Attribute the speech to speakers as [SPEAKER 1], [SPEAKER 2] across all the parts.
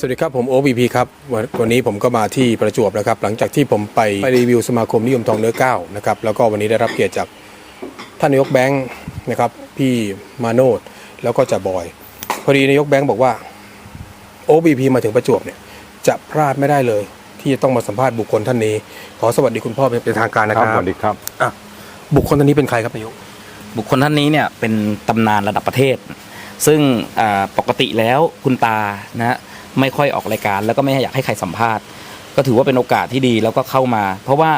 [SPEAKER 1] สวัสดีครับ ผมโอ p ีครับวันวันนี้ผมก็มาที่ประจวบนะครับ หลังจากที่ผมไปไปรีวิวสมาคมนิยมทองเนื้อเก้านะครับแล้วก็วันนี้ได้รับเกียรติจากท่านนายกแบงค์นะครับพี่มาโนดแล้วก็จ่าบอย พอดีนายกแบงค์บอกว่าโอ p ีมาถึงประจวบเนี่ยจะพลาดไม่ได้เลย ที่จะต้องมาสัมภาษณ์บุคคลท่านนี้ ขอสวัสดีคุณพ่อเป็นทางการนะ
[SPEAKER 2] ค
[SPEAKER 1] ค
[SPEAKER 2] รั
[SPEAKER 1] รั
[SPEAKER 2] บบสวัสดีครับ
[SPEAKER 1] อะบุคคลท่านนี้เป็นใครครับนายก
[SPEAKER 3] บุคคลท่านนี้เนี่ยเป็นตำนานระดับประเทศ ซึ่งอ่าปกติแล้วคุณตานะฮะ ไม่ค่อยออกรายการ แล้วก็ไม่อยากให้ใครสัมภาษณ์ ก็ถือว่าเป็นโอกาสที่ดีแล้วก็เข้ามา เพราะว่า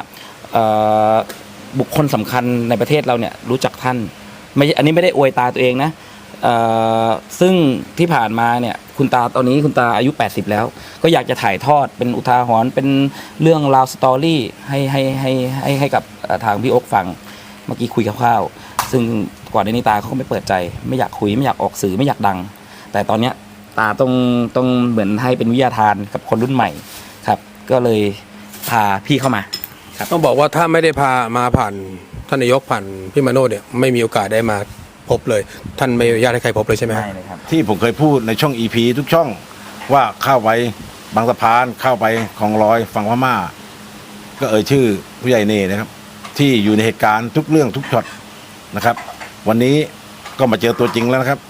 [SPEAKER 3] บุคคลสำคัญในประเทศเราเนี่ยรู้จักท่านไม่อันนี้ไม่ได้อวยตาตัวเองนะซึ่งที่ผ่านมาเนี่ยคุณตาตอนนี้คุณตาอายุ 80 แล้ว ก็อยากจะถ่ายทอดเป็นอุทาหรณ์เป็นเรื่องราวสตอรี่ให้ให้ให้ให้ให้กับทางพี่โอ๊กฟังเมื่อกี้คุยคร่าวๆซึ่งก่อนในนี้ตาเขาก็ไม่เปิดใจ ไม่อยากคุยไม่อยากออกสื่อไม่อยากดัง แต่ตอนเนี้ย ตาต้องต้องเหมือนให้เป็นวิทยาทานกับคนรุ่นใหม่ครับ ก็เลยพาพี่เข้ามา
[SPEAKER 1] ต้องบอกว่าถ้าไม่ได้พามาผ่านท่านนายกผ่านพี่มาโนดเนี่ยไม่มีโอกาสได้มาพบเลย ท่านไม่อนุญาตให้ใครพบเลยใช่ไหมฮะ
[SPEAKER 3] ได้เลยครับ
[SPEAKER 2] ที่ผมเคยพูดในช่อง EP ทุกช่องว่าเข้าไปบางสะพานเข้าไปคลองลอยฝั่งพม่า ก็เอ่ยชื่อผู้ใหญ่เนนะครับ ที่อยู่ในเหตุการณ์ทุกเรื่องทุกช็อตนะครับ วันนี้ก็มาเจอตัวจริงแล้วนะครับ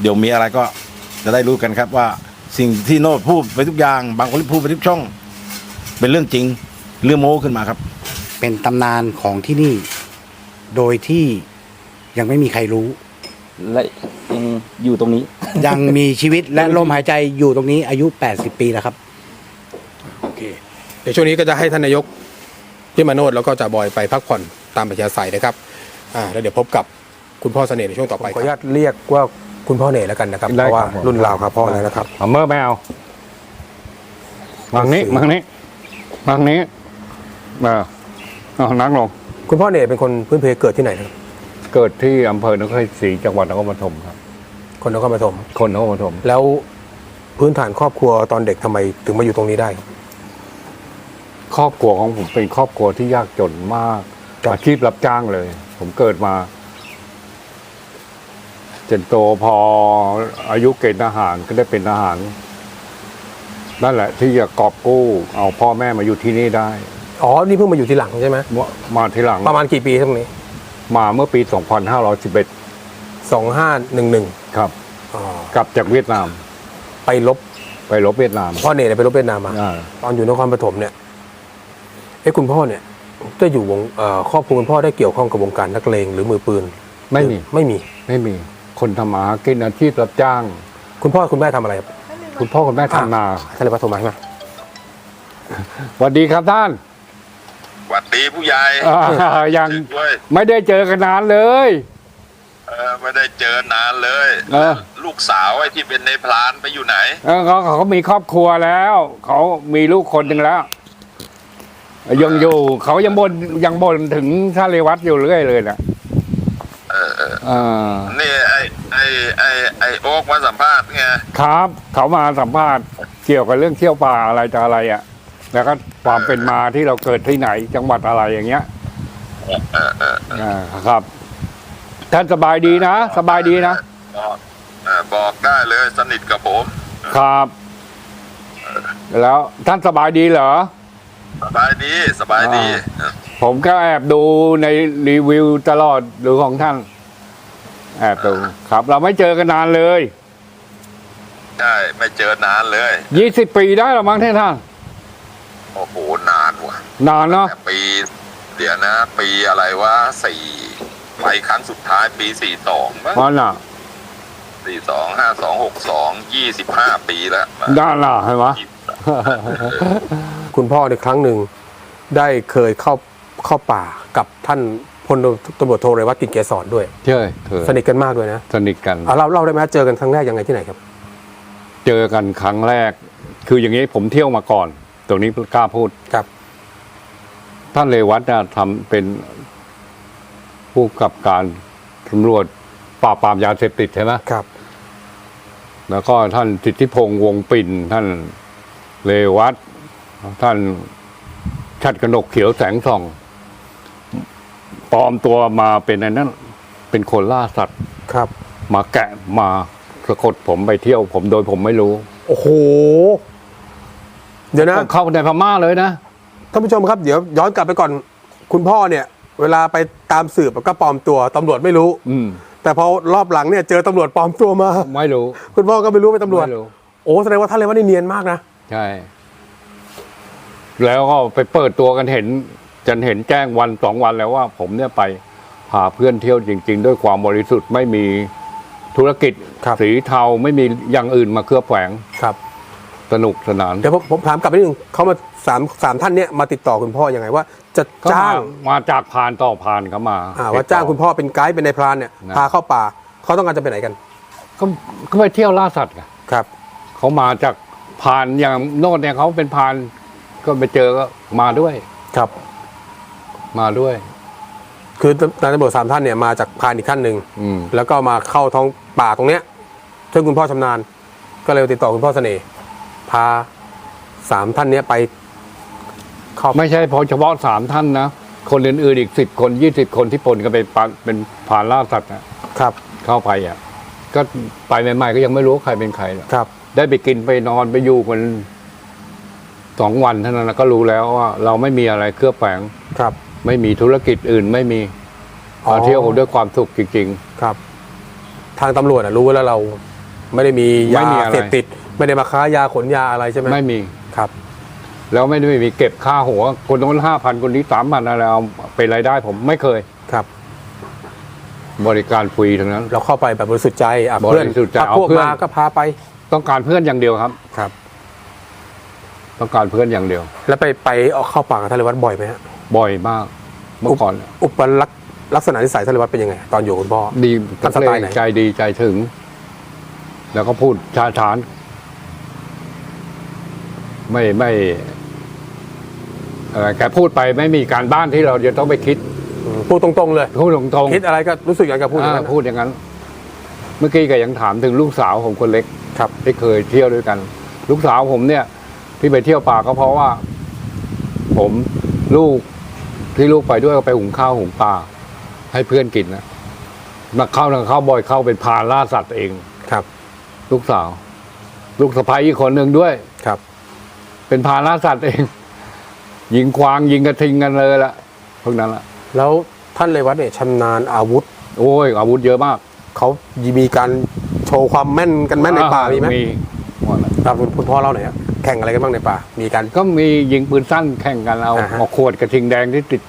[SPEAKER 2] เดี๋ยวมีอะไรก็ จะได้รู้กันครับว่าสิ่งที่โน้ตพูดไปทุกอย่าง บางคนที่พูดไปทุกช่อง เป็นเรื่องจริงเรื่องโม้ขึ้นมาครับ
[SPEAKER 4] เป็นตำนานของที่นี่ โดยที่ยังไม่มีใครรู้
[SPEAKER 3] และยังอยู่ตรงนี้
[SPEAKER 4] ยังมีชีวิตและลมหายใจอยู่ตรงนี้อายุ 80 ปีแล้วครับ
[SPEAKER 1] โอเค เดี๋ยวช่วงนี้ก็จะให้ท่านนายกพี่มาโนดแล้วก็จ่าบอยไปพักผ่อนตามปัญญาสายนะครับ อ่าแล้วเดี๋ยวพบกับคุณพ่อเสน่ห์ในช่วงต่อไปขออนุญาตเรียกว่า คุณพ่อเน่ห์แล้วกันนะครับ
[SPEAKER 2] ได้
[SPEAKER 1] เพราะว่า
[SPEAKER 2] ครับผม
[SPEAKER 1] รุ่นราวครับพ่อแล้วนะครับ
[SPEAKER 2] เอาเมื่อไม่เอามังนี้มังนี้มังนี้เออเอานั่งลง
[SPEAKER 1] คุณพ่อเน่ห์เป็นคนพื้นเพเกิดที่ไหนนะครับ
[SPEAKER 5] เกิดที่อำเภอนครศรีจังหวัดนครปฐมครับ
[SPEAKER 1] คนนครปฐม
[SPEAKER 5] คนนครปฐม
[SPEAKER 1] แล้วพื้นฐานครอบครัวตอนเด็กทำไมถึงมาอยู่ตรงนี้ได้ ครับ
[SPEAKER 5] ครอบครัวของผมเป็นครอบครัวที่ยากจนมาก
[SPEAKER 1] ครับ
[SPEAKER 5] อาชีพรับจ้างเลย ผมเกิดมา จนโตพออายุเกณฑ์ทหารก็ได้เป็นทหารนั่นแหละ ที่จะกอบกู้เอาพ่อแม่มาอยู่ที่นี่ได้
[SPEAKER 1] อ๋อ นี่เพิ่งมาอยู่ทีหลังใช่ไหม
[SPEAKER 5] มามาทีหลัง
[SPEAKER 1] ประมาณกี่ปีครับตรงนี้
[SPEAKER 5] มาเมื่อปี 2511
[SPEAKER 1] สองห้าหนึ่งหนึ่ง
[SPEAKER 5] ครับกลับจากเวียดนาม
[SPEAKER 1] ไปลบ
[SPEAKER 5] ไปรบเวียดนาม
[SPEAKER 1] พ่อเน่ห์เนี่ยไปลบเวียดนามมา
[SPEAKER 5] อ่า
[SPEAKER 1] ตอนอยู่นครปฐมเนี่ยเอ้คุณพ่อเนี่ยได้อยู่วงเอ่อครอบครัวคุณพ่อได้เกี่ยวข้องกับวงการนักเลงหรือมือปืน
[SPEAKER 5] ไม่มี
[SPEAKER 1] ไม่มี
[SPEAKER 5] ไม่มี คนทำมาหากินอาชีพรับจ้าง
[SPEAKER 1] คุณพ่อคุณแม่ทำอะไรครับ
[SPEAKER 5] คุณพ่อคุณแม่ทำนา
[SPEAKER 1] ท่านเลยพัฒนาใช่ไหม
[SPEAKER 5] สวัสดีครับท่าน
[SPEAKER 6] หวัดดีผู้ใหญ่
[SPEAKER 5] อ่ายัง
[SPEAKER 6] ด้วย
[SPEAKER 5] ไม่ได้เจอกันนานเลย
[SPEAKER 6] เออไม่ได้เจอนานเลย
[SPEAKER 5] เออ
[SPEAKER 6] ลูกสาวไอ้ที่เป็นในพลานไปอยู่ไหน
[SPEAKER 5] เออเขาเขามีครอบครัวแล้ว เขามีลูกคนหนึ่งแล้ว ยังอยู่เขายังบนยังบนถึงท่าเรวัตอยู่เรื่อยเลยนะ
[SPEAKER 6] เออเออ
[SPEAKER 5] อ่า
[SPEAKER 6] นี่ไอ้ไอ้ไอ้ไอ้โอ๊กมาสัมภาษณ์ไง
[SPEAKER 5] ครับเขามาสัมภาษณ์เกี่ยวกับเรื่องเที่ยวป่าอะไรต่ออะไรอะ แล้วก็ความเป็นมาที่เราเกิดที่ไหนจังหวัดอะไรอย่างเงี้ย
[SPEAKER 6] เออเออ
[SPEAKER 5] อ่าครับ ท่านสบายดีนะ สบายดีนะ
[SPEAKER 6] บอกเออบอกได้เลยสนิทกับผม
[SPEAKER 5] ครับ แล้วท่านสบายดีเหรอ
[SPEAKER 6] สบายดีสบายดี
[SPEAKER 5] อ่า ผมก็แอบดูในรีวิวตลอดหรือของท่าน แอบดูครับ เราไม่เจอกันนานเลย
[SPEAKER 6] ใช่ไม่เจอนานเลย
[SPEAKER 5] ยี่สิบปีได้หรือมั้งท่าน
[SPEAKER 6] โอ้โหนานว่ะ
[SPEAKER 5] นานเนาะ
[SPEAKER 6] แต่ปีเดี๋ยวนะ ปีอะไรวะสี่ไปครั้งสุดท้ายปีสี่สอง
[SPEAKER 5] มันอะ
[SPEAKER 6] สี่สองห้าสองหกสองยี่สิบห้าปีแล้ว
[SPEAKER 5] ด้านล่ะเห็นไหม
[SPEAKER 1] คุณพ่อในครั้งหนึ่งได้เคยเข้า เข้าป่ากับท่านพลตำรวจโทเรวัตกิจเกษรด้วย
[SPEAKER 5] เช่เธอ
[SPEAKER 1] สนิทกันมากด้วยนะ
[SPEAKER 5] สนิทกัน
[SPEAKER 1] อะเราเล่าได้ไหมฮะเจอกันครั้งแรกยังไงที่ไหนครับ
[SPEAKER 5] เจอกันครั้งแรก คืออย่างนี้ผมเที่ยวมาก่อน ตรงนี้กล้าพูด
[SPEAKER 1] ครับ
[SPEAKER 5] ท่านเรวัตนะทำเป็นผู้กำกับการตำรวจปราบปรามยาเสพติดใช่ไหม
[SPEAKER 1] ครับ
[SPEAKER 5] แล้วก็ท่านสิทธิพงษ์วงปิ่น ท่านเรวัตท่านชัดกนกเขียวแสงส่อง ปลอมตัวมาเป็นอันนั้น เป็นคนล่าสัตว์
[SPEAKER 1] ครับ
[SPEAKER 5] มาแกะมาสะกดผมไปเที่ยว ผมโดยผมไม่รู้
[SPEAKER 1] โอ้โห เดี๋ยวนะ
[SPEAKER 5] เข้าในพม่าเลยนะ
[SPEAKER 1] ท่านผู้ชมครับเดี๋ยวย้อนกลับไปก่อนคุณพ่อเนี่ย เวลาไปตามสืบก็ปลอมตัวตำรวจไม่รู้
[SPEAKER 5] อืม
[SPEAKER 1] แต่พอรอบหลังเนี่ยเจอตำรวจปลอมตัวมา
[SPEAKER 5] ไม่รู้
[SPEAKER 1] คุณพ่อก็ไม่รู้เป็นตำรวจ
[SPEAKER 5] ไม่รู้
[SPEAKER 1] โอ้แสดงว่าท่านเลยว่านี่เนียนมากนะ
[SPEAKER 5] ใช่ แล้วก็ไปเปิดตัวกันเห็น จันเห็นแจ้งวันสองวันแล้วว่า ผมเนี่ยไปพาเพื่อนเที่ยวจริง ๆ ด้วยความบริสุทธิ์ไม่มีธุรกิจ
[SPEAKER 1] ครับ
[SPEAKER 5] สีเทาไม่มีอย่างอื่นมาเคลือบแฝง
[SPEAKER 1] ครับ
[SPEAKER 5] สนุกสนาน
[SPEAKER 1] เดี๋ยวผมผมถามกลับไปนิดนึงเขามาสามสามท่านเนี่ยมาติดต่อคุณพ่อยังไงว่า จะ
[SPEAKER 5] ก็
[SPEAKER 1] จ้าง
[SPEAKER 5] มามาจากพานต่อพานเขามา
[SPEAKER 1] อ่าว่าจ้างคุณพ่อเป็นไกด์เป็นนายพรานเนี่ย
[SPEAKER 5] นะ
[SPEAKER 1] พาเข้าป่าเขาต้องการจะไปไหนกัน
[SPEAKER 5] ก็ก็ไปเที่ยวล่าสัตว์ไง
[SPEAKER 1] ครับ
[SPEAKER 5] เขามาจากพานอย่างโน่นเนี่ยเขาเป็นพานก็ไปเจอก็มาด้วย
[SPEAKER 1] ครับ
[SPEAKER 5] มาด้วย
[SPEAKER 1] คือนายตำรวจสามท่านเนี่ยมาจากพรานอีกท่านหนึ่ง
[SPEAKER 5] อืม
[SPEAKER 1] แล้วก็มาเข้าท้องป่าตรงเนี้ยซึ่งคุณพ่อชำนาญ ก็เลยติดต่อคุณพ่อเสน่ห์พาสามท่านเนี้ยไปเข้า
[SPEAKER 5] ไม่ใช่เพอเฉพาะสามท่านนะ คนอื่นๆอีกสิบคนยี่สิบคนที่ปนกันไปปานเป็นผ่านล่าสัตว์นะครับเข้าไปอะ ก็ไปใหม่ๆก็ยังไม่รู้ว่าใครเป็นใครหรอก
[SPEAKER 1] ครับ
[SPEAKER 5] ได้ไปกินไปนอนไปอยู่กันสองวันเท่านั้นนะก็รู้แล้วว่า เราไม่มีอะไรเครือบแฝง
[SPEAKER 1] ครับ
[SPEAKER 5] ไม่มีธุรกิจอื่นไม่มี
[SPEAKER 1] อ๋อ
[SPEAKER 5] มาเที่ยวด้วยความสุขจริง
[SPEAKER 1] ครับ ทางตำรวจอะรู้แล้วเราไม่ได้มี
[SPEAKER 5] ไม่
[SPEAKER 1] ยา
[SPEAKER 5] มีอะไร
[SPEAKER 1] เสพติด ไม่ได้มาค้ายาขนยาอะไรใช่ไหม
[SPEAKER 5] ๆ ไม่มี
[SPEAKER 1] ครับ
[SPEAKER 5] แล้วไม่ได้มีเก็บค่าหัว คนโน้นห้าพันคนนี้สามพันอะไรเอาเป็นรายได้ผมไม่เคย
[SPEAKER 1] ครับ
[SPEAKER 5] บริการฟรีทั้งนั้น
[SPEAKER 1] เราเข้าไปแบบบริสุทธิ์ใจอะ
[SPEAKER 5] บริ
[SPEAKER 1] เพื่อน
[SPEAKER 5] สุทธิ์ใจ
[SPEAKER 1] ถ้า
[SPEAKER 5] เอา
[SPEAKER 1] พวก
[SPEAKER 5] เพื่อน
[SPEAKER 1] มาก็พาไป
[SPEAKER 5] ต้องการเพื่อนอย่างเดียวครับ
[SPEAKER 1] ครับ
[SPEAKER 5] ต้องการเพื่อนอย่างเดียว
[SPEAKER 1] แล้วไปไปออกเข้าป่ากับทะเลวัดบ่อยไหมฮะ
[SPEAKER 5] บ่อยมากเมื่อก่อน
[SPEAKER 1] อุปลักษณ์ลักษณะนิสัยทะเลวัดเป็นยังไง ตอนอยู่กับคุณพ่อ
[SPEAKER 5] ดี
[SPEAKER 1] ท่านสไตล์ไหน
[SPEAKER 5] ใจดีใจถึง แล้วก็พูดชาฐาน ไม่ไม่อะไรแกพูดไปไม่มีการบ้านที่เราจะต้องไปคิด
[SPEAKER 1] อืมพูดตรงๆเลย
[SPEAKER 5] พูดตรงๆ
[SPEAKER 1] คิดอะไรก็รู้สึกอยากจะพูดอย่างนั้น
[SPEAKER 5] อ่าพูดอย่างนั้น เมื่อกี้แกยังถามถึงลูกสาวผมคนเล็ก
[SPEAKER 1] ครับ
[SPEAKER 5] ที่เคยเที่ยวด้วยกัน ลูกสาวผมเนี่ย ที่ไปเที่ยวป่าก็เพราะว่า ผมลูก ที่ลูกไปด้วยก็ไปหุงข้าวหุงปลาให้เพื่อนกินนะมาเข้าทางเข้าบ่อยเข้าเป็นพรานล่าสัตว์เอง
[SPEAKER 1] ครับ
[SPEAKER 5] ลูกสาว ลูกสะใภ้อีกคนหนึ่งด้วย
[SPEAKER 1] ครับ
[SPEAKER 5] เป็นพรานล่าสัตว์เอง ยิงควางยิงกระทิงกันเลยละพวกนั้นละ
[SPEAKER 1] แล้วท่านเลวัดเนี่ยชำนาญอาวุธ
[SPEAKER 5] โอ้ย อาวุธเยอะมาก
[SPEAKER 1] เขามีการโชว์ความแม่นกันแม่นในป่ามีไหม
[SPEAKER 5] มีหมดละ
[SPEAKER 1] ครับคุณคุณพ่อเล่าหน่อยฮะ แข่งอะไรกันบ้างในป่า มีการ
[SPEAKER 5] ก็มียิงปืนสั้นแข่งกันเอา
[SPEAKER 1] อ่าฮะ
[SPEAKER 5] เอาขวดกระทิงแดงที่ติด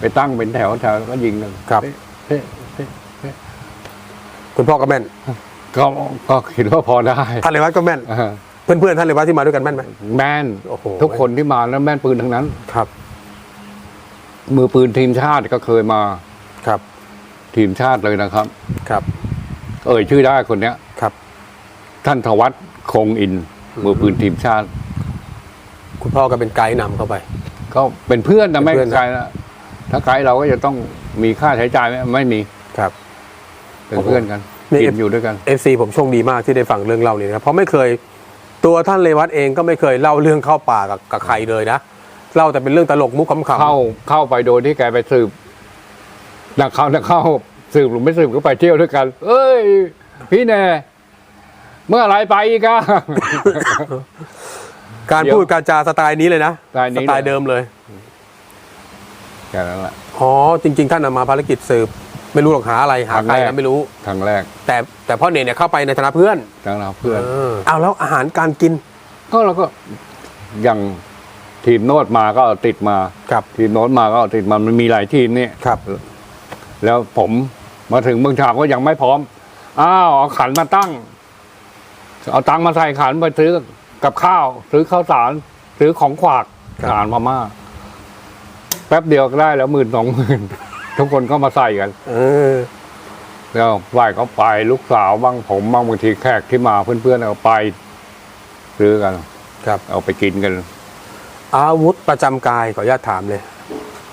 [SPEAKER 5] ไปตั้งเป็นแถวแถวแล้วก็ยิงกัน
[SPEAKER 1] ครับ
[SPEAKER 5] เฮ้เฮ้เฮ้
[SPEAKER 1] คุณพ่อก็แม่น
[SPEAKER 5] ก็ก็คิดว่าพอได้
[SPEAKER 1] ท่านเลวัดก็แม่น
[SPEAKER 5] อ่า
[SPEAKER 1] เพื่อนๆท่านเลวัดที่มาด้วยกันแม่นไหม
[SPEAKER 5] แม่น
[SPEAKER 1] โอ้โห
[SPEAKER 5] ทุกคนที่มาแล้วแม่นปืนทั้งนั้น
[SPEAKER 1] ครับ
[SPEAKER 5] มือปืนทีมชาติก็เคยมา
[SPEAKER 1] ครับ
[SPEAKER 5] ทีมชาติเลยนะครับ
[SPEAKER 1] ครับ
[SPEAKER 5] เอ่ยชื่อได้คนเนี้ย
[SPEAKER 1] ครับ
[SPEAKER 5] ท่านธวัฒน์คงอิน มือปืนทีมชาติ
[SPEAKER 1] คุณพ่อก็เป็นไกด์นำเข้าไป
[SPEAKER 5] ก็เป็นเพื่อนนะ
[SPEAKER 1] เป็น
[SPEAKER 5] ไม่
[SPEAKER 1] เพื่อน
[SPEAKER 5] ไกลนะถ้าไกลเราก็จะต้องมีค่าใช้จ่ายไหมไม่มี
[SPEAKER 1] ครับ
[SPEAKER 5] เป็นเพื่อนกัน
[SPEAKER 1] นี่
[SPEAKER 5] กินอยู่ด้วยกัน
[SPEAKER 1] เอฟซีผมโชคดีมากที่ได้ฟังเรื่องเล่านี้นะครับเพราะไม่เคย ตัวท่านเลวัตเองก็ไม่เคยเล่าเรื่องเข้าป่ากับกับใครเลยนะเล่าแต่เป็นเรื่องตลกมุกขำๆ
[SPEAKER 5] เข้าเข้าไปโดยที่แกไปสืบนักเข้านักเข้าสืบหรือไม่สืบก็ไปเที่ยวด้วยกัน เอ้ย พี่แน่ เมื่อไหรไปอีกอะ
[SPEAKER 1] การ
[SPEAKER 5] เดี๋ยว
[SPEAKER 1] พูดการจาสไตล์นี้เลยนะ
[SPEAKER 5] สไตล์นี้
[SPEAKER 1] สไตล์เดิมเลย
[SPEAKER 5] แค่นั้นแหละ
[SPEAKER 1] อ๋อจริง ๆ ท่านนำมาภารกิจสืบ ไม่รู้หรอกหาอะไรหาใคร
[SPEAKER 5] ครั้งแร
[SPEAKER 1] นะ
[SPEAKER 5] ก
[SPEAKER 1] ไม่รู้
[SPEAKER 5] ครั้งแรก
[SPEAKER 1] แต่แต่พ่อเนรเนี่ยเข้าไปในฐานะเพื่อน
[SPEAKER 5] ทั้งเราเพื่อน
[SPEAKER 1] เออเอาแล้วอาหารการกิน
[SPEAKER 5] ก็เราก็อย่างทีมโน้ตมาก็เอาติดมา
[SPEAKER 1] ครับ
[SPEAKER 5] ทีมโน้ตมาก็เอาติดมามันมีหลายทีมนี่
[SPEAKER 1] ครับ
[SPEAKER 5] แล้วผมมาถึงเมืองชาบก็ยังไม่พร้อม อ้าวเอาขันมาตั้ง เอาตังค์มาใส่ขันไปซื้อกับข้าว ซื้อข้าวสาร ซื้อของขวาก
[SPEAKER 1] ครับ
[SPEAKER 5] ทหารพม่าแป๊บเดียวก็ได้แล้วหมื่นสองหมื่นทุกคนก็มาใส่กัน
[SPEAKER 1] เออ
[SPEAKER 5] แล้วไหว้เขาไปลูกสาวบ้างผมบ้างบางทีแขกที่มาเพื่อนๆเอาไปซื้อกัน
[SPEAKER 1] ครับ
[SPEAKER 5] เอาไปกินกัน
[SPEAKER 1] อาวุธประจำกายขออนุญาตถามเลย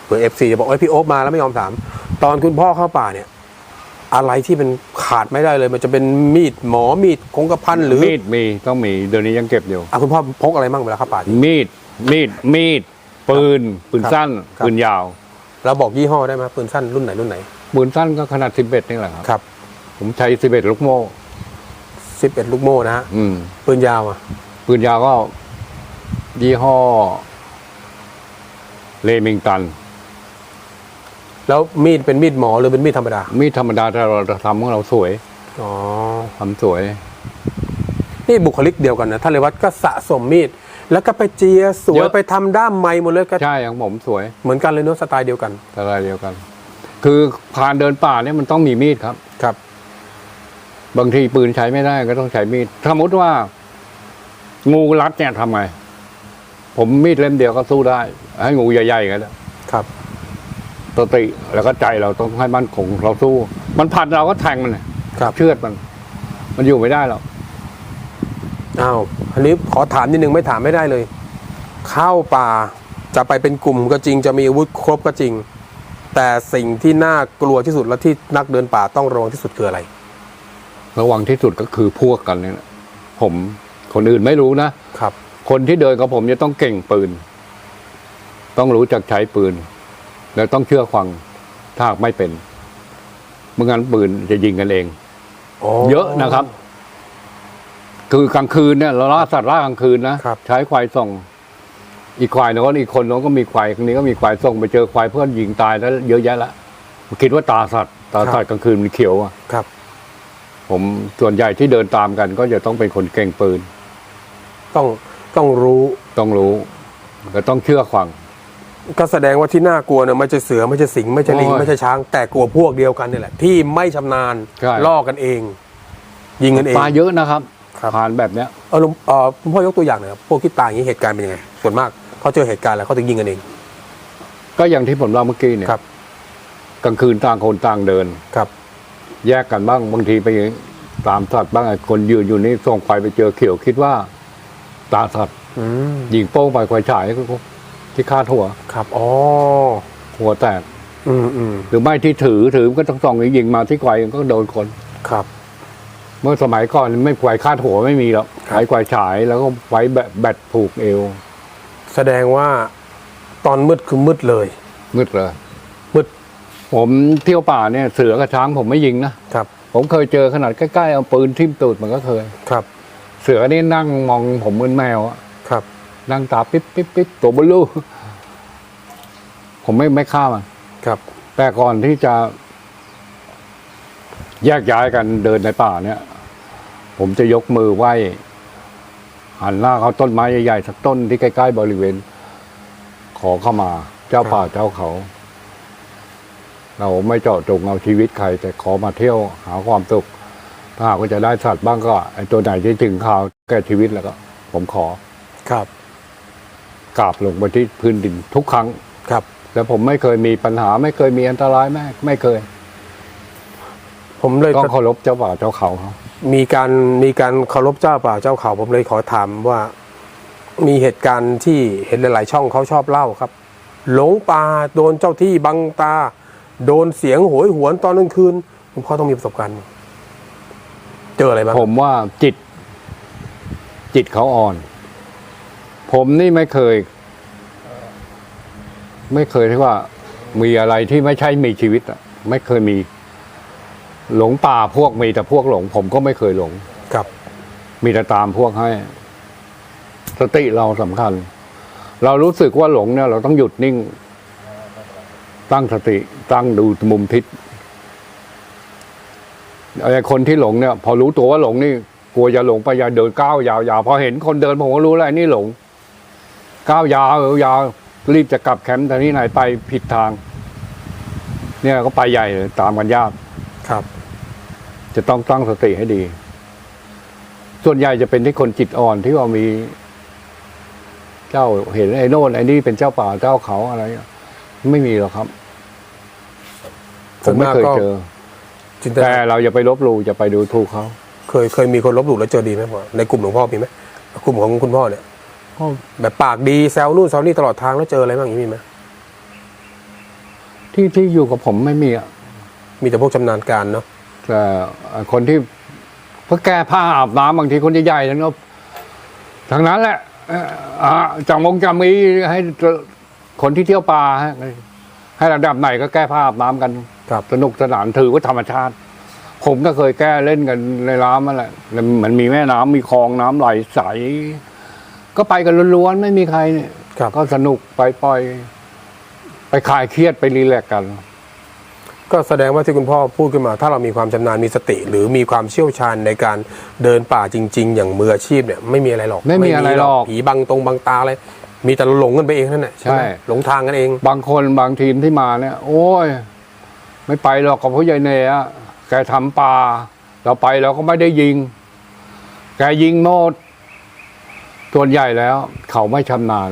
[SPEAKER 1] เผื่อเอฟซีจะบอกเอ้ยพี่โอ๊บมาแล้วไม่ยอมถาม ตอนคุณพ่อเข้าป่าเนี่ย อะไรที่เป็นขาดไม่ได้เลย มันจะเป็นมีดหมอมีดคงกระพันหรือ
[SPEAKER 5] มีดมีต้องมีเดี๋ยวนี้ยังเก็บอยู่
[SPEAKER 1] อะคุณพ่อพกอะไรบ้างเวลาเข้าป่า
[SPEAKER 5] มีดมีดมีด ปืน ปืน
[SPEAKER 1] ครับ
[SPEAKER 5] สั้น
[SPEAKER 1] ครับ
[SPEAKER 5] ปืนยาว
[SPEAKER 1] เราบอกยี่ห้อได้ไหมปืนสั้นรุ่นไหนรุ่นไหน
[SPEAKER 5] ปืนสั้นก็ขนาดสิบเอ็ดนี่แหละครับ
[SPEAKER 1] ครับ
[SPEAKER 5] ผมใช้สิบเอ็ดลูกโม่
[SPEAKER 1] สิบเอ็ดลูกโม่นะฮะ
[SPEAKER 5] อืม
[SPEAKER 1] ปืนยาวอะ
[SPEAKER 5] ปืนยาวก็ยี่ห้อ เลมิงตัน
[SPEAKER 1] แล้วมีดเป็นมีดหมอหรือเป็นมีดธรรมดา
[SPEAKER 5] มีดธรรมดาแต่เราทำของเราสวย
[SPEAKER 1] อ๋อ
[SPEAKER 5] ทำสวย
[SPEAKER 1] นี่บุคลิกเดียวกันนะท่านเลวัตก็สะสมมีด แล้วก็ไปเจียสว
[SPEAKER 5] เย
[SPEAKER 1] ย
[SPEAKER 5] อะ
[SPEAKER 1] ไปทำด้ามไม้หมดเลยก็
[SPEAKER 5] ใช่ของผมสวย
[SPEAKER 1] เหมือนกันเลยเนอะสไตล์เดียวกัน
[SPEAKER 5] อะไรเดียวกัน คือผ่านเดินป่าเนี่ยมันต้องมีมีดครับ
[SPEAKER 1] ครับ
[SPEAKER 5] บางทีปืนใช้ไม่ได้ก็ต้องใช้มีดสมมติว่า งูรัดเนี่ยทำไง ผมมีดเล่มเดียวก็สู้ได้ ให้งูใหญ่ๆกันนะครับ สติแล้วก็ใจเราต้องให้มั่นคงเราสู้ มันพันเราก็แทงมันน่ะ
[SPEAKER 1] ครับ
[SPEAKER 5] เชือดมัน มันอยู่ไม่ได้หรอก
[SPEAKER 1] อ้าวอันนี้ขอถามนิดนึงไม่ถามไม่ได้เลย เข้าป่าจะไปเป็นกลุ่มก็จริงจะมีอาวุธครบก็จริง แต่สิ่งที่น่ากลัวที่สุดและที่นักเดินป่าต้องระวังที่สุดคืออะไร
[SPEAKER 5] ระวังที่สุดก็คือพวกกันเนี่ยนะผมคนอื่นไม่รู้นะ
[SPEAKER 1] ครับ
[SPEAKER 5] คนที่เดินกับผมจะต้องเก่งปืน ต้องรู้จักใช้ปืน แล้วต้องเชื่อฟังถ้าหากไม่เป็นเมื่องั้นปืนจะยิงกันเอง เยอะนะครับ คือกลางคืนเนี่ยเราล่าสัตว์ล่ากลางคืนนะครับใช้ควายส่อง อีกควายโน้นอีกคนโน้นก็มีควายคนนี้ก็มีควายส่งไปเจอควายเพื่อนยิงตายแล้วเยอะแยะละคิดว่าตาสัตว์ตาสัตว์กลางคืนมันเขียวอะ
[SPEAKER 1] ครับ
[SPEAKER 5] ผมส่วนใหญ่ที่เดินตามกัน ก็จะต้องเป็นคนเก่งปืน
[SPEAKER 1] ต้องต้องรู้
[SPEAKER 5] ต้องรู้ ก็ต้องเชื่อฟัง
[SPEAKER 1] ก็แสดงว่าที่น่ากลัวเนี่ยไม่ใช่เสือไม่ใช่สิงห์ไม่ใช่ลิง
[SPEAKER 5] โอ้ย
[SPEAKER 1] ไม่ใช่ช้าง แต่กลัวพวกเดียวกันนี่แหละ ที่ไม่ชำนาญ
[SPEAKER 5] ใช่
[SPEAKER 1] ล่อกันเอง ยิงกันเอง
[SPEAKER 5] ปลาเยอะนะครับ
[SPEAKER 1] ครับ
[SPEAKER 5] ผ่านแบบเนี้ย
[SPEAKER 1] เออหลวงเออคุณพ่อยกตัวอย่างหน่อยครับพวกที่ตายอย่างนี้เหตุการณ์เป็นยังไงส่วนมากเขาเจอเหตุการณ์แล้วเขาถึงยิงกันเอง
[SPEAKER 5] ก็อย่างที่ผมเล่าเมื่อกี้เนี่ย
[SPEAKER 1] ครับ
[SPEAKER 5] กลางคืนต่างคนต่างเดิน
[SPEAKER 1] ครับ
[SPEAKER 5] แยกกันบ้างบางทีไปตามสัตว์บ้างไอ้คนยืนอยู่นี่ส่องไฟไปเจอเขียวคิดว่า ตาสัตว์
[SPEAKER 1] อืม
[SPEAKER 5] ยิงโป้งไปควายฉาย ที่คาดหัว
[SPEAKER 1] ครับอ๋อ
[SPEAKER 5] หัวแตก
[SPEAKER 1] อืมอืม
[SPEAKER 5] หรือไม่ที่ถือถือก็ต้องส่องยิงมาที่ควายก็โดนคน
[SPEAKER 1] ครับ
[SPEAKER 5] เมื่อสมัยก่อนไม่ควายคาดหัวไม่มีหรอก
[SPEAKER 1] ครับ
[SPEAKER 5] ขายควายฉายแล้วก็ไว้แบตแบตผูกเอว
[SPEAKER 1] แสดงว่าตอนมืดคือมืดเลย
[SPEAKER 5] มืดเลย
[SPEAKER 1] มืด
[SPEAKER 5] ผมเที่ยวป่าเนี่ยเสือกับช้างผมไม่ยิงนะครับ ผมเคยเจอขนาดใกล้ๆเอาปืนทิ่มตูดมันก็เคย
[SPEAKER 1] ครับ
[SPEAKER 5] เสือนี่นั่งมองผมเหมือนแมวอะ
[SPEAKER 1] ครับ
[SPEAKER 5] นั่งตาปิ๊บปิ๊บปิ๊บตัวเบลูผมไม่ไม่ฆ่ามัน
[SPEAKER 1] ครับ
[SPEAKER 5] แต่ก่อนที่จะ แยกย้ายกันเดินในป่าเนี่ย ผมจะยกมือไหว้หันหน้าเขาต้นไม้ใหญ่ๆสักต้นที่ใกล้ๆบริเวณ ขอเข้ามา เจ้าป่าเจ้าเขา เราไม่เจาะจงเอาชีวิตใคร แต่ขอมาเที่ยวหาความสุขถ้าหากว่าจะได้สัตว์บ้างก็ไอตัวไหนที่ถึงข่าวแก้ชีวิตแล้วก็ ผมขอ
[SPEAKER 1] ครับ
[SPEAKER 5] กราบลงไปที่พื้นดินทุกครั้ง
[SPEAKER 1] ครับ
[SPEAKER 5] แล้วผมไม่เคยมีปัญหาไม่เคยมีอันตรายแม่ไม่เคย
[SPEAKER 1] ผมเลย
[SPEAKER 5] ต้องเคารพเจ้าป่าเจ้าเขาเขา
[SPEAKER 1] มีการมีการเคารพเจ้าป่าเจ้าเขา ผมเลยขอถามว่า มีเหตุการณ์ที่เห็นหลาย ๆ ช่องเขาชอบเล่าครับ หลงป่าโดนเจ้าที่บังตา โดนเสียงโหยหวนตอนกลางคืนคุณพ่อต้องมีประสบการณ์ เจออะไรบ้าง
[SPEAKER 5] ผมว่าจิต จิตเขาอ่อน ผมนี่ไม่เคย ไม่เคยที่ว่า มีอะไรที่ไม่ใช่มีชีวิตอะไม่เคยมี หลงป่าพวกมีแต่พวกหลง ผมก็ไม่เคยหลง
[SPEAKER 1] ครับ
[SPEAKER 5] มีแต่ตามพวกให้ สติเราสำคัญ เรารู้สึกว่าหลงเนี่ย เราต้องหยุดนิ่ง ตั้งสติ ตั้งดูมุมทิศไอ้คนที่หลงเนี่ย พอรู้ตัวว่าหลงนี่กลัวจะหลงไปอย่าเดินก้าวยาวๆพอเห็นคนเดินผมก็รู้แล้วไอ้นี่หลง ก้าวยาวยาวรีบจะกลับแคมป์แต่ที่ไหนไปผิดทาง เนี่ยก็ไปใหญ่เลยตามกันยาก
[SPEAKER 1] ครับ
[SPEAKER 5] จะต้องตั้งสติให้ดี ส่วนใหญ่จะเป็นที่คนจิตอ่อนที่ว่ามี เจ้าเห็นไอ้โน่นไอ้นี่เป็นเจ้าป่าเจ้าเขาอะไรอะไม่มีหรอกครับ ผมไม่เคยเจอ
[SPEAKER 1] จินต
[SPEAKER 5] แต่
[SPEAKER 1] นา
[SPEAKER 5] เราอย่าไปลบหลู่อย่าไปดูถูกเขา
[SPEAKER 1] เคยเคยมีคนลบหลู่แล้วเจอดีไหมพ่อในกลุ่มหลวงพ่อมีไหมกลุ่มของคุณพ่อเนี่ย แบบปากดีแซวนู่นแซวนี่ตลอดทางแล้วเจออะไรบ้างอย่างนี้มีไหม
[SPEAKER 5] ที่ที่อยู่กับผมไม่มีอะ
[SPEAKER 1] มีแต่พวกชำนาญการเนาะ
[SPEAKER 5] แต่คนที่เพื่อแก้ผ้าอาบน้ำบางทีคนใหญ่ๆทั้งนั้นทางนั้นแหละเอ่ออ่าจังมงจำมีให้คนที่เที่ยวป่าให้ให้ระดับไหนก็แก้ผ้าอาบน้ำกัน
[SPEAKER 1] ครับ
[SPEAKER 5] สนุกสนานถือว่าธรรมชาติ ผมก็เคยแก้เล่นกันในร้านนั่นแหละแล้วมันมีแม่น้ำมีคลองน้ำไหลใส ก็ไปกันล้วนๆไม่มีใครเนี่ย
[SPEAKER 1] ครับ
[SPEAKER 5] ก็สนุกไปปล่อย ไปคลายเครียดไปรีแลกซ์กัน
[SPEAKER 1] ก็แสดงว่าที่คุณพ่อพูดขึ้นมา ถ้าเรามีความชำนาญมีสติ หรือมีความเชี่ยวชาญในการเดินป่าจริง ๆ อย่างมืออาชีพเนี่ยไม่มีอะไรหรอก
[SPEAKER 5] ไม่มีอะไรหรอก
[SPEAKER 1] ผีบังตรงบังตาอะไรมีแต่เราหลงกันไปเองนั่นแหละไหม
[SPEAKER 5] ใช่
[SPEAKER 1] หลงทางกันเอง
[SPEAKER 5] บางคนบางทีมที่มาเนี่ย โอ้ย ไม่ไปหรอกกับผู้ใหญ่เนยอะแกทำปลาเราไปเราก็ไม่ได้ยิง แกยิงโนด ส่วนใหญ่แล้ว เขาไม่ชำนาญ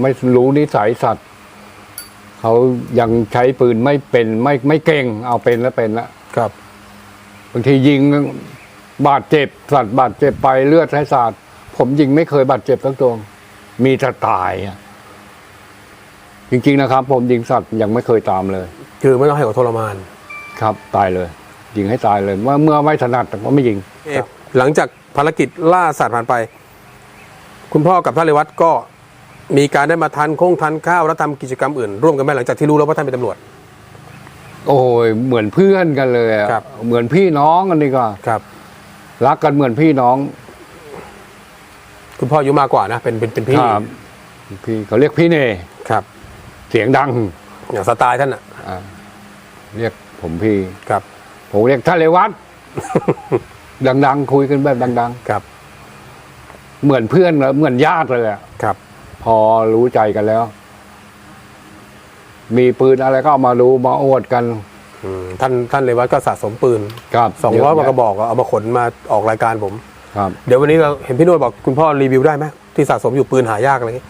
[SPEAKER 5] ไม่รู้นิสัยสัตว์ เขายังใช้ปืนไม่เป็นไม่ไม่เก่ง เอาเป็นแล้วเป็นแล้ว
[SPEAKER 1] ครับ
[SPEAKER 5] บางทียิงบาดเจ็บสัตว์บาดเจ็บไปเลือดให้สาดผมยิงไม่เคยบาดเจ็บทั้งตัวมีแต่ตายอะจริงๆนะครับ ผมยิงสัตว์ยังไม่เคยตามเลย
[SPEAKER 1] คือไม่ต้องให้เขาทรมาน
[SPEAKER 5] ครับ ตายเลย ยิงให้ตายเลยเมื่อเมื่อไม่ถนัดแต่ก็ไม่ยิง
[SPEAKER 1] หลังจากภารกิจล่าสัตว์ผ่านไป คุณพ่อกับท่านเรวัตก็มีการได้มาทานคงทานข้าวและทำกิจกรรมอื่น ร่วมกันไหมหลังจากที่รู้แล้วว่าท่านเป็นตำรวจ
[SPEAKER 5] โอ้ยเหมือนเพื่อนกันเลยอะ
[SPEAKER 1] ครับ
[SPEAKER 5] เหมือนพี่น้องกันดีกว่า
[SPEAKER 1] ครับ
[SPEAKER 5] รักกันเหมือนพี่น้อง
[SPEAKER 1] คุณพ่ออายุมากกว่านะเป็นเป็นเป็นพี่
[SPEAKER 5] ครับพี่เขาเรียกพี่เน
[SPEAKER 1] ครับ
[SPEAKER 5] เสียงดัง
[SPEAKER 1] อย่างสไตล์ท่านอะ
[SPEAKER 5] อ่าเรียกผมพี่
[SPEAKER 1] ครับ
[SPEAKER 5] ผมเรียกท่านเลวัต ดังๆ คุยกันแบบดัง
[SPEAKER 1] ครับ
[SPEAKER 5] ๆ เหมือนเพื่อนเลยเหมือนญาติเลยอะ
[SPEAKER 1] ครับ
[SPEAKER 5] พอรู้ใจกันแล้ว มีปืนอะไรก็เอามาดูมาอวดกัน
[SPEAKER 1] อืมท่านท่านเรวัตก็สะสมปืน
[SPEAKER 5] ครับ
[SPEAKER 1] สองร้อยกว่า
[SPEAKER 5] เะ
[SPEAKER 1] กระบอกอะเอามาขนมาออกรายการผม
[SPEAKER 5] ครับ
[SPEAKER 1] เดี๋ยววันนี้เราเห็นพี่นวดบอกคุณพ่อรีวิวได้ไหมที่สะสมอยู่ปืนหายากอะไรเงี้ย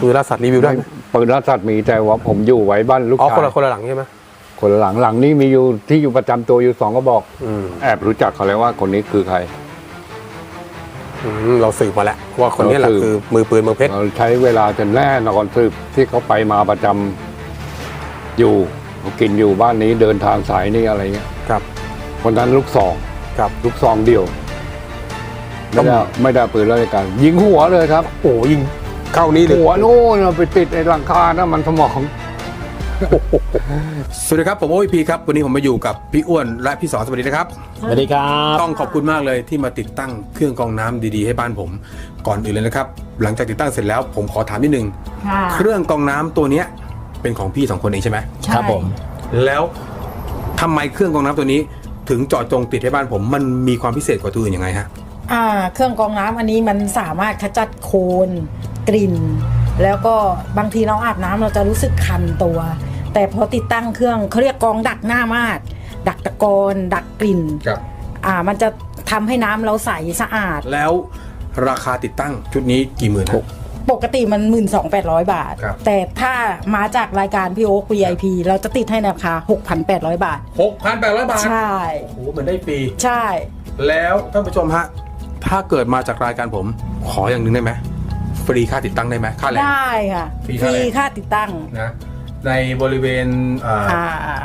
[SPEAKER 1] ปืนล่าสัตว์รีวิวได้ไหม
[SPEAKER 5] ปืนรัสัตว์มีแต่ว่าผมอยู่ไว้บ้านลูก
[SPEAKER 1] อ๋อ
[SPEAKER 5] ชาย
[SPEAKER 1] คนละคนละหลังใช่ไหม
[SPEAKER 5] คนละหลังหลังนี้มีอยู่ที่อยู่ประจำตัวอยู่สองก็บอก
[SPEAKER 1] อืม
[SPEAKER 5] แอบรู้จักเขาแล้วว่าคนนี้คือใคร
[SPEAKER 1] อืม เราสืบมาแล้วว่าคนนี้แหละ
[SPEAKER 5] เราสืบ
[SPEAKER 1] คือมือปืนเมืองเพชร
[SPEAKER 5] เราใช้เวลาจนแน่นอนสืบที่เขาไปมาประจำอยู่เขากินอยู่บ้านนี้เดินทางสายนี่อะไรเงี้ย
[SPEAKER 1] ครับ
[SPEAKER 5] คนนั้นลูกซอง
[SPEAKER 1] ครับ
[SPEAKER 5] ลูกซองเดียวไม่ได้ไม่ได้ปืนราชการยิงหัวเลยครับ
[SPEAKER 1] โอ้ยิงเข้านี้เลย
[SPEAKER 5] หัวโน่นเอาไปติดในหลังคานะมันสมอง
[SPEAKER 1] สวัสดีครับ ผมโอพีครับ วันนี้ผมมาอยู่กับพี่อ้วนและพี่สอนสวัสดีนะครับ
[SPEAKER 7] สวัสดีครับ
[SPEAKER 1] ต้องขอบคุณมากเลยที่มาติดตั้งเครื่องกรองน้ำดีๆ ให้บ้านผม ก่อนอื่นเลยนะครับ หลังจากติดตั้งเสร็จแล้วผมขอถามนิดนึง
[SPEAKER 8] ค่ะ
[SPEAKER 1] เครื่องกรองน้ำตัวเนี้ยเป็นของพี่สองคนเองใช่ไหม
[SPEAKER 8] ใช่
[SPEAKER 7] ครับผม
[SPEAKER 1] แล้วทำไมเครื่องกรองน้ำตัวนี้ ถึงเจาะจงติดให้บ้านผม มันมีความพิเศษกว่าตัวอื่นยังไงฮะ
[SPEAKER 8] อ่า เครื่องกรองน้ำอันนี้มันสามารถขจัดโคลนกลิ่น แล้วก็บางทีเราอาบน้ำเราจะรู้สึกคันตัว แต่พอติดตั้งเครื่องเขาเรียกกรองดักหน้ามาดดักตะกอนดักกลิ่น
[SPEAKER 1] ครับ
[SPEAKER 8] อ่ามันจะทำให้น้ำเราใสสะอาด
[SPEAKER 1] แล้วราคาติดตั้งชุดนี้กี่หมื่นฮะ
[SPEAKER 8] ปกติมัน 12,800 บาท
[SPEAKER 1] ครับ
[SPEAKER 8] แต่ถ้ามาจากรายการพี่โอ๊ค VIP เราจะติดให้ในราคา 6,800 บาท
[SPEAKER 1] หกพันแปดร้อยบาท
[SPEAKER 8] ใช่
[SPEAKER 1] โอ้โหเหมือนได้ฟรี
[SPEAKER 8] ใช่
[SPEAKER 1] แล้วท่านผู้ชมฮะ ถ้าเกิดมาจากรายการผม ขออย่างหนึ่งได้ไหม ฟรีค่าติดตั้งได้ไหม ค่าแรง
[SPEAKER 8] ได้ค่ะ
[SPEAKER 1] ฟรี
[SPEAKER 8] ฟ
[SPEAKER 1] เท่าไหร่
[SPEAKER 8] รีค่าติดตั้ง
[SPEAKER 1] นะ ในบริเวณอ่า
[SPEAKER 8] อ่า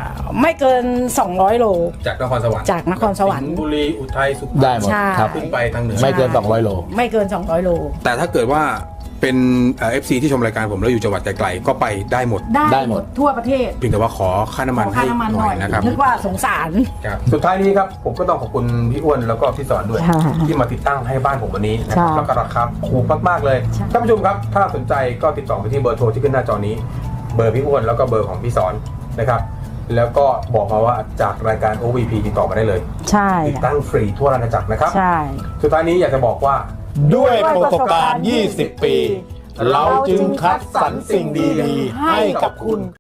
[SPEAKER 8] ไม่เกิน 200 โล
[SPEAKER 1] จากนครสวรรค์
[SPEAKER 8] จากนครสวรรค์
[SPEAKER 1] งห์บุรีอุทัยสุพรรณ
[SPEAKER 7] ได้หมด
[SPEAKER 8] ใช่
[SPEAKER 7] ครับ
[SPEAKER 1] ขึ้นไปทางเหนือ
[SPEAKER 7] ไม่เกิน 200 โล
[SPEAKER 8] ไม่เกิน 200 โล
[SPEAKER 1] แต่ถ้าเกิดว่าเป็นเอฟซีที่ชมรายการผมแล้วอยู่จังหวัดไกลๆก็ไปได้หมด
[SPEAKER 8] ได้
[SPEAKER 7] ได้
[SPEAKER 8] ห
[SPEAKER 7] ห
[SPEAKER 8] ม
[SPEAKER 7] ม
[SPEAKER 8] ด
[SPEAKER 7] ด
[SPEAKER 8] ทั่วประเทศ
[SPEAKER 1] เพียงแต่ว่าขอค่าน้ำ
[SPEAKER 8] ข
[SPEAKER 1] มัน
[SPEAKER 8] อค่า
[SPEAKER 1] ให้
[SPEAKER 8] น้ำมัน
[SPEAKER 1] ห
[SPEAKER 8] ห
[SPEAKER 1] น่
[SPEAKER 8] น่
[SPEAKER 1] อ
[SPEAKER 8] อยย
[SPEAKER 1] นะครับ
[SPEAKER 8] นึกว่าสงสาร
[SPEAKER 1] ครับสุดท้ายนี้ครับผมก็ต้องขอบคุณพี่อ้วนแล้วก็พี่สอนด้วย
[SPEAKER 8] ค่ะ
[SPEAKER 1] ที่มาติดตั้งให้บ้านผมวันนี้นะครับ
[SPEAKER 8] ใช่
[SPEAKER 1] แล้วก็ราคาถูกมากๆเลย
[SPEAKER 8] ใช่
[SPEAKER 1] ท่านผู้ชมครับ ถ้าสนใจก็ติดต่อไปที่เบอร์โทรที่ขึ้นหน้าจอนี้ เบอร์พี่อ้วนแล้วก็เบอร์ของพี่สอนนะครับ แล้วก็บอกมาว่าจากรายการ OVP ติดต่อมาได้เลย
[SPEAKER 8] ใช่
[SPEAKER 1] ติดตั้งฟรีทั่วราชอาณาจักรนะครับ
[SPEAKER 8] ใช่
[SPEAKER 1] สุดท้ายนี้อยากจะบอกว่า
[SPEAKER 7] ด้วยประสบการณ์ 20 ปี เราจึงคัดสรรสิ่งดีๆให้กับคุณ